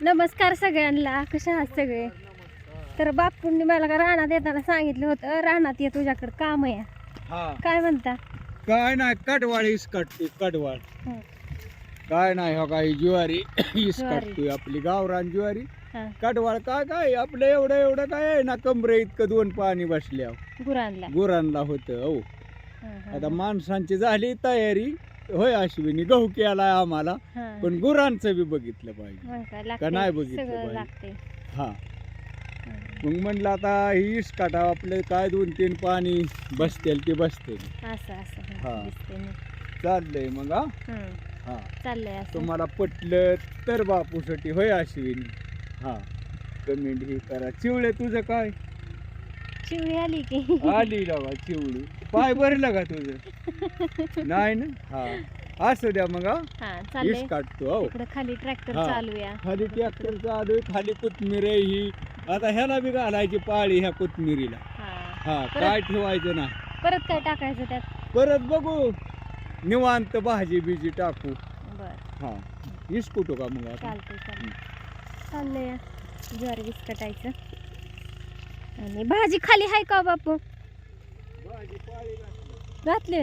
नमस्कार सगळ्यांना. कशा आहात सगळे? तर बापूंनी मला का रानात येताना सांगितलं होतं रानात ये तुझ्याकडे काम आहे. हा. काय म्हणता? काय नाही कटवाळ इस काटतोय कटवाळ काय नाही हो काही ज्वारी इस ज्वारी. काटतोय आपली गावरान ज्वारी. कटवाळ काय काय आपलं एवढं एवढं काय आहे ना कमरे इतकं दोन पाणी बसल्या गुरांना. गुरांना होतं हं, आता माणसांची झाली तयारी. होय अश्विनी गहू केलाय आम्हाला हं. पण गुरांचं बी बघितलं पाहिजे. का? नाही बघितलं सगळं? लागते हा. मग म्हणलं आता ही इस काटा आपलं काय दोन तीन पाणी बसतील ते असं असं. हं, हा. नीट. चाललंय मग हा? हं, हा. चाललंय असं. तुम्हाला पटलं तर बापूसाठी. होय अश्विनी? हा. कमेंट हे करा. चिवळे तुझं काय? चिवळी आली की. आली लावा चिवळी. पाय भरलं का तुझं. नाही ना? हा. असू द्या मग हा. हा चाललंय. इस काटतो हो. इकडं खाली ट्रॅक्टर हा. चालूया खाली ट्रॅक्टर चालू खाली कोथमीर ही. आता ह्याला बी घालायची पाळी ह्या कोथमिरीला. हा. हा परत? काय ठेवायचं ना? परत काय टाकायचं त्यात? परत बघू. निवांत भाजी बिजी टाकू. बर. हा. इसकुटू का मग चालतंय चालतंय. चाललंय. ज्वारी बिस्कटायचं. आणि भाजी खाली हाय का हो बापू? घातले.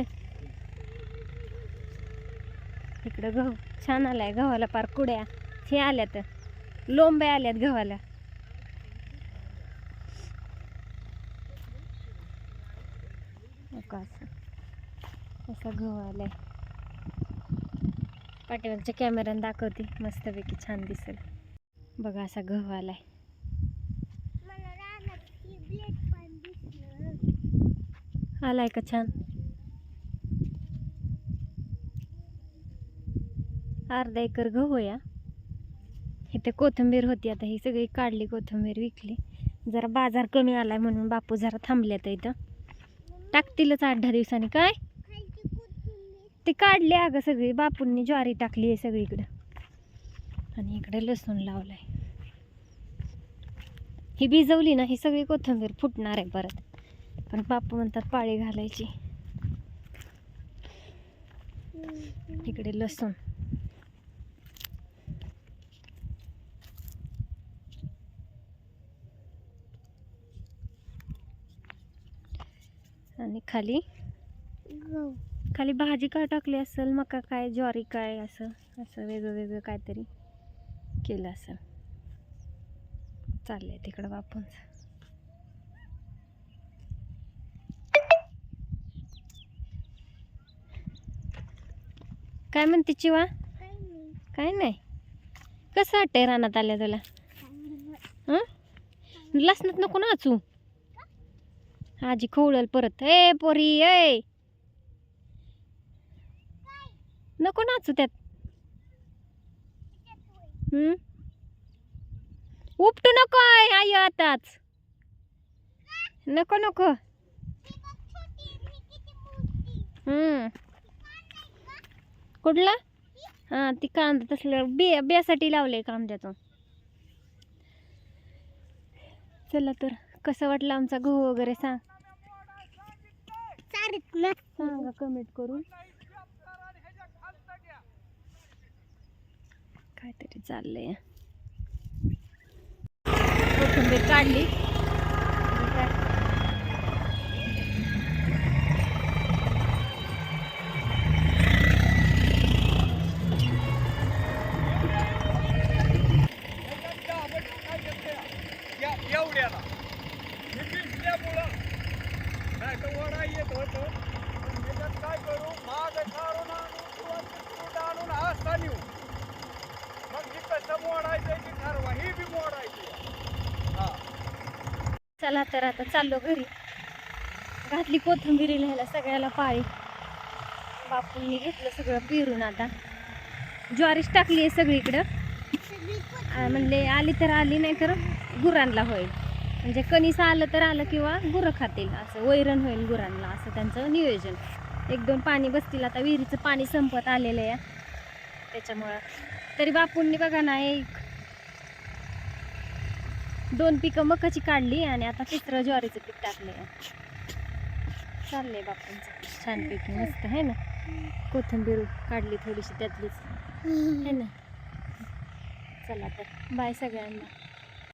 इकडं गहू छान आलाय गव्हाला पार कुड्या. हे आल्यात लोंब्या आल्यात गव्हाला. का असं असा गहू आलाय. पाठीमागच्या कॅमेऱ्यानं दाखवते मस्तपैकी छान दिसेल. बघा असा गहू आलाय. आलाय का छान अर्धा एकर गहू या इथे कोथिंबीर होती आता ही सगळी काढली कोथिंबीर विकली. जरा बाजार कमी आलाय म्हणून बापू जरा थांबले थांबल्यात इथं. टाकतीलच आठ दहा दिवसांनी काय? ते काढले अगं सगळी बापूंनी ज्वारी टाकली आहे सगळीकडं. आणि इकडे लसूण लावलाय. ही भिजवली ना ही सगळी कोथिंबीर फुटणार आहे परत. पण बापू म्हणतात पाळी घालायची. इकडे लसूण. आणि खाली? खाली भाजी काय टाकली असेल मका काय ज्वारी काय असं असं वेगळं वेगळं काहीतरी केलं असेल. चाललंय तिकडं बापून काय म्हणते चिवा? काय नाही. कसं वाटतंय रानात आल्या तुला? हं? लसणात नको नाचू आजी खवळल परत. ए पोरी ए! नको नाचू त्यात. उपटू नको आहे आई आताच. नको नको. हम्म कुठला? हा ती कांदा तसलं बे बियासाठी लावलंय कांद्याचं. चला तर कसं वाटलं आमचा गहू वगैरे सांग? सांगा कमेंट करून. काहीतरी चाललंय. कोथिंबीर काढली. होतं. पण त्याच्यात काय करू? माग काढून आणून आस्था नेऊ मग ही कसं मोडायचं की ठरवा. ही बी मोडायची हा. चला तर आता चाललो घरी. घातली कोथिंबीर लिहायला सगळ्याला पाळी. बापूंनी घेतलं सगळं पिरून आता. ज्वारीच टाकली आहे सगळीकडं. म्हणले आली तर आली नाही तर गुरांना होईल. म्हणजे कणीस आलं तर आलं किंवा गुरं खातील असं वैरण होईल गुरांना असं त्यांचं नियोजन. एक दोन पाणी बसतील आता विहिरीचं पाणी संपत आलेलं आहे. त्याच्यामुळं. तरी बापूंनी बघा ना एक दोन पिकं मकाची काढली आणि आता तिसरं ज्वारीचं पीक टाकले चाललंय बापूंचं. छानपैकी मस्त आहे ना? कोथिंबीर काढली थोडीशी त्यातलीच. है ना? चला तर बाय सगळ्यांना.